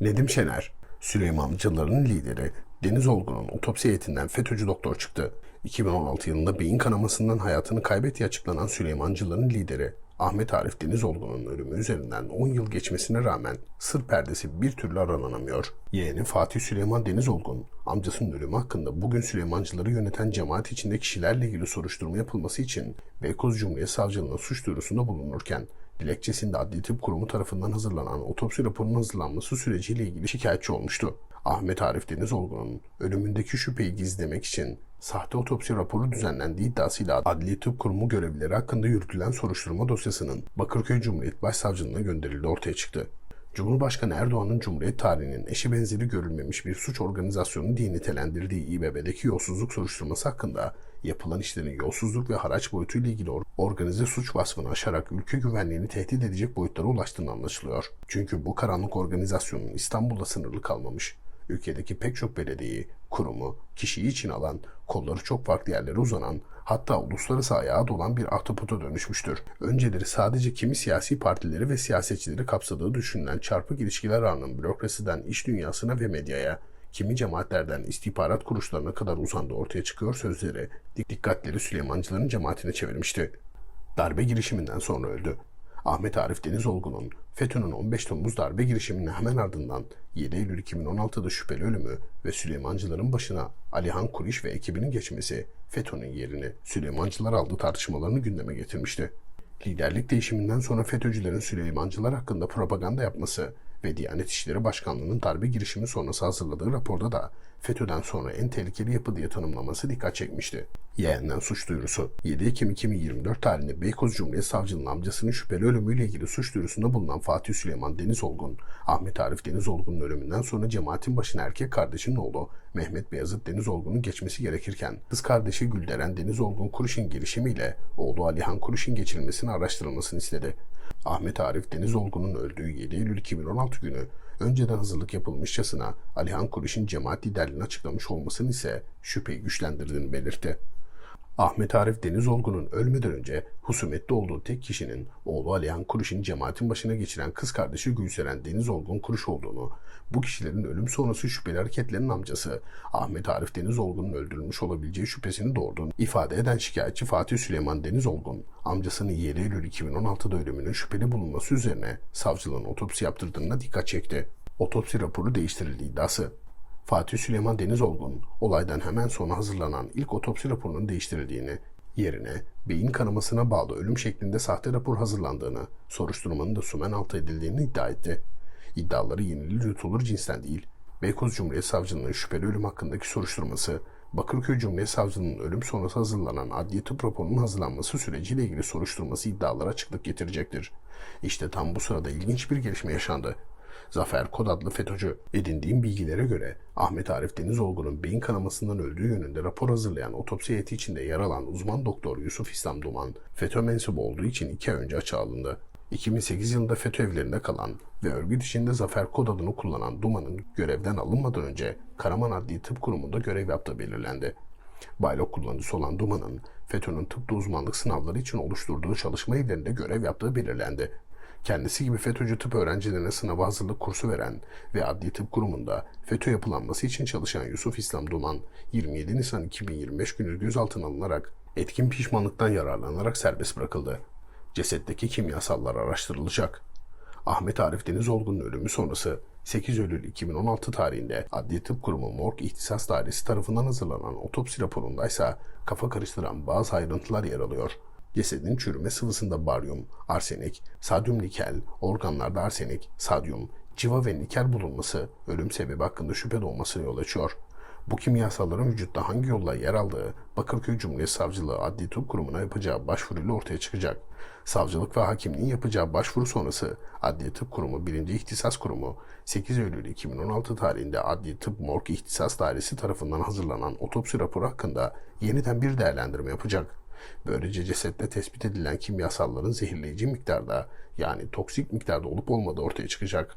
Nedim Şener, Süleymancıların lideri Deniz Olgun'un otopsi heyetinden FETÖ'cü doktor çıktı. 2016 yılında beyin kanamasından hayatını kaybettiği açıklanan Süleymancıların lideri Ahmet Arif Deniz Olgun'un ölümü üzerinden 10 yıl geçmesine rağmen sır perdesi bir türlü aralanamıyor. Yeğeni Fatih Süleyman Deniz Olgun, amcasının ölümü hakkında bugün Süleymancıları yöneten cemaat içinde kişilerle ilgili soruşturma yapılması için Beykoz Cumhuriyet Savcılığına suç duyurusunda bulunurken dilekçesinde Adli Tıp Kurumu tarafından hazırlanan otopsi raporunun hazırlanması süreciyle ilgili şikayetçi olmuştu. Ahmet Arif Deniz Olgun'un ölümündeki şüpheyi gizlemek için sahte otopsi raporu düzenlendiği iddiasıyla Adli Tıp Kurumu görevlileri hakkında yürütülen soruşturma dosyasının Bakırköy Cumhuriyet Başsavcılığına gönderildiği ortaya çıktı. Cumhurbaşkanı Erdoğan'ın Cumhuriyet tarihinin eşi benzeri görülmemiş bir suç organizasyonu diye nitelendirdiği İBB'deki yolsuzluk soruşturması hakkında yapılan işlerin yolsuzluk ve haraç boyutuyla ilgili or- organize suç vasfını aşarak ülke güvenliğini tehdit edecek boyutlara ulaştığını anlaşılıyor. Çünkü bu karanlık organizasyonun İstanbul'da sınırlı kalmamış, ülkedeki pek çok belediyeyi, kurumu, kişiyi için alan, kolları çok farklı yerlere uzanan, hatta uluslararası ayağı dolan bir ahtapota dönüşmüştür. Önceleri sadece kimi siyasi partileri ve siyasetçileri kapsadığı düşünülen çarpık ilişkiler ağının bürokrasiden iş dünyasına ve medyaya, kimi cemaatlerden istihbarat kuruluşlarına kadar uzandığı ortaya çıkıyor sözleri dik- dikkatleri Süleymancıların cemaatine çevirmişti. Darbe girişiminden sonra öldü. Ahmet Arif Deniz Olgun'un FETÖ'nün 15 Temmuz darbe girişiminin hemen ardından 7 Eylül 2016'da şüpheli ölümü ve Süleymancıların başına Alihan Kuriş ve ekibinin geçmesi FETÖ'nün yerini Süleymancılar aldı tartışmalarını gündeme getirmişti. Liderlik değişiminden sonra FETÖ'cülerin Süleymancılar hakkında propaganda yapması ve Diyanet İşleri Başkanlığı'nın darbe girişimi sonrası hazırladığı raporda da FETÖ'den sonra en tehlikeli yapı diye tanımlaması dikkat çekmişti. Yeğenden suç duyurusu 7 Ekim 2024 tarihinde Beykoz Cumhuriyet Savcılığı'nın amcasının şüpheli ölümüyle ilgili suç duyurusunda bulunan Fatih Süleyman Deniz Olgun, Ahmet Arif Deniz Olgun'un ölümünden sonra cemaatin başına erkek kardeşinin oğlu Mehmet Beyazıt Deniz Olgun'un geçmesi gerekirken kız kardeşi Gülderen Deniz Olgun Kuruş'un girişimiyle oğlu Alihan Kuruş'un geçirilmesini araştırılmasını istedi. Ahmet Arif Deniz Olgun'un öldüğü 7 Eylül 2016 günü önceden hazırlık yapılmışçasına Alihan Kuruş'un cemaat liderliğini açıklamış olmasının ise şüpheyi güçlendirdiğini belirtti. Ahmet Arif Deniz Olgun'un ölmeden önce husumette olduğu tek kişinin oğlu Alihan Kuruş'un cemaatin başına geçiren kız kardeşi Gülseren Deniz Olgun Kuruş olduğunu, bu kişilerin ölüm sonrası şüpheli hareketlerinin amcası Ahmet Arif Deniz Olgun'un öldürülmüş olabileceği şüphesini doğurduğunu ifade eden şikayetçi Fatih Süleyman Deniz Olgun, amcasının 7 Eylül 2016'da ölümünün şüpheli bulunması üzerine savcılığın otopsi yaptırdığına dikkat çekti. Otopsi raporu değiştirildiği iddiası. Fatih Süleyman Deniz Olgun, olaydan hemen sonra hazırlanan ilk otopsi raporunun değiştirildiğini, yerine beyin kanamasına bağlı ölüm şeklinde sahte rapor hazırlandığını, soruşturmanın da sümen altı edildiğini iddia etti. İddiaları yenilir yutulur cinsten değil, Beykoz Cumhuriyet Savcılığı'nın şüpheli ölüm hakkındaki soruşturması, Bakırköy Cumhuriyet Savcılığı'nın ölüm sonrası hazırlanan adli tıp raporunun hazırlanması süreciyle ilgili soruşturması iddialara açıklık getirecektir. İşte tam bu sırada ilginç bir gelişme yaşandı. Zafer Kod adlı FETÖ'cü edindiğim bilgilere göre Ahmet Arif Denizolgun'un beyin kanamasından öldüğü yönünde rapor hazırlayan otopsi heyeti içinde yer alan uzman doktor Yusuf İslam Duman, FETÖ mensubu olduğu için iki ay önce açığa alındı. 2008 yılında FETÖ evlerinde kalan ve örgüt içinde Zafer Kod adını kullanan Duman'ın görevden alınmadan önce Karaman Adli Tıp Kurumu'nda görev yaptığı belirlendi. Baylok kullanıcısı olan Duman'ın FETÖ'nün tıpta uzmanlık sınavları için oluşturduğu çalışma evlerinde görev yaptığı belirlendi. Kendisi gibi FETÖ'cü tıp öğrencilerine sınava hazırlık kursu veren ve Adli Tıp Kurumu'nda FETÖ yapılanması için çalışan Yusuf İslam Duman, 27 Nisan 2025 günü gözaltına alınarak etkin pişmanlıktan yararlanarak serbest bırakıldı. Cesetteki kimyasallar araştırılacak. Ahmet Arif Denizolgun'un ölümü sonrası 8 Eylül 2016 tarihinde Adli Tıp Kurumu Morg İhtisas Dairesi tarafından hazırlanan otopsi raporunda ise kafa karıştıran bazı ayrıntılar yer alıyor. Cesedin çürüme sıvısında baryum, arsenik, sadyum nikel, organlarda arsenik, sadyum, civa ve nikel bulunması ölüm sebebi hakkında şüphe doğmasına yol açıyor. Bu kimyasalların vücutta hangi yolla yer aldığı Bakırköy Cumhuriyet Savcılığı Adli Tıp Kurumu'na yapacağı başvuruyla ortaya çıkacak. Savcılık ve hakimliğin yapacağı başvuru sonrası Adli Tıp Kurumu 1. İhtisas Kurumu 8 Eylül 2016 tarihinde Adli Tıp Morg İhtisas Dairesi tarafından hazırlanan otopsi raporu hakkında yeniden bir değerlendirme yapacak. Böylece cesette tespit edilen kimyasalların zehirleyici miktarda yani toksik miktarda olup olmadığı ortaya çıkacak.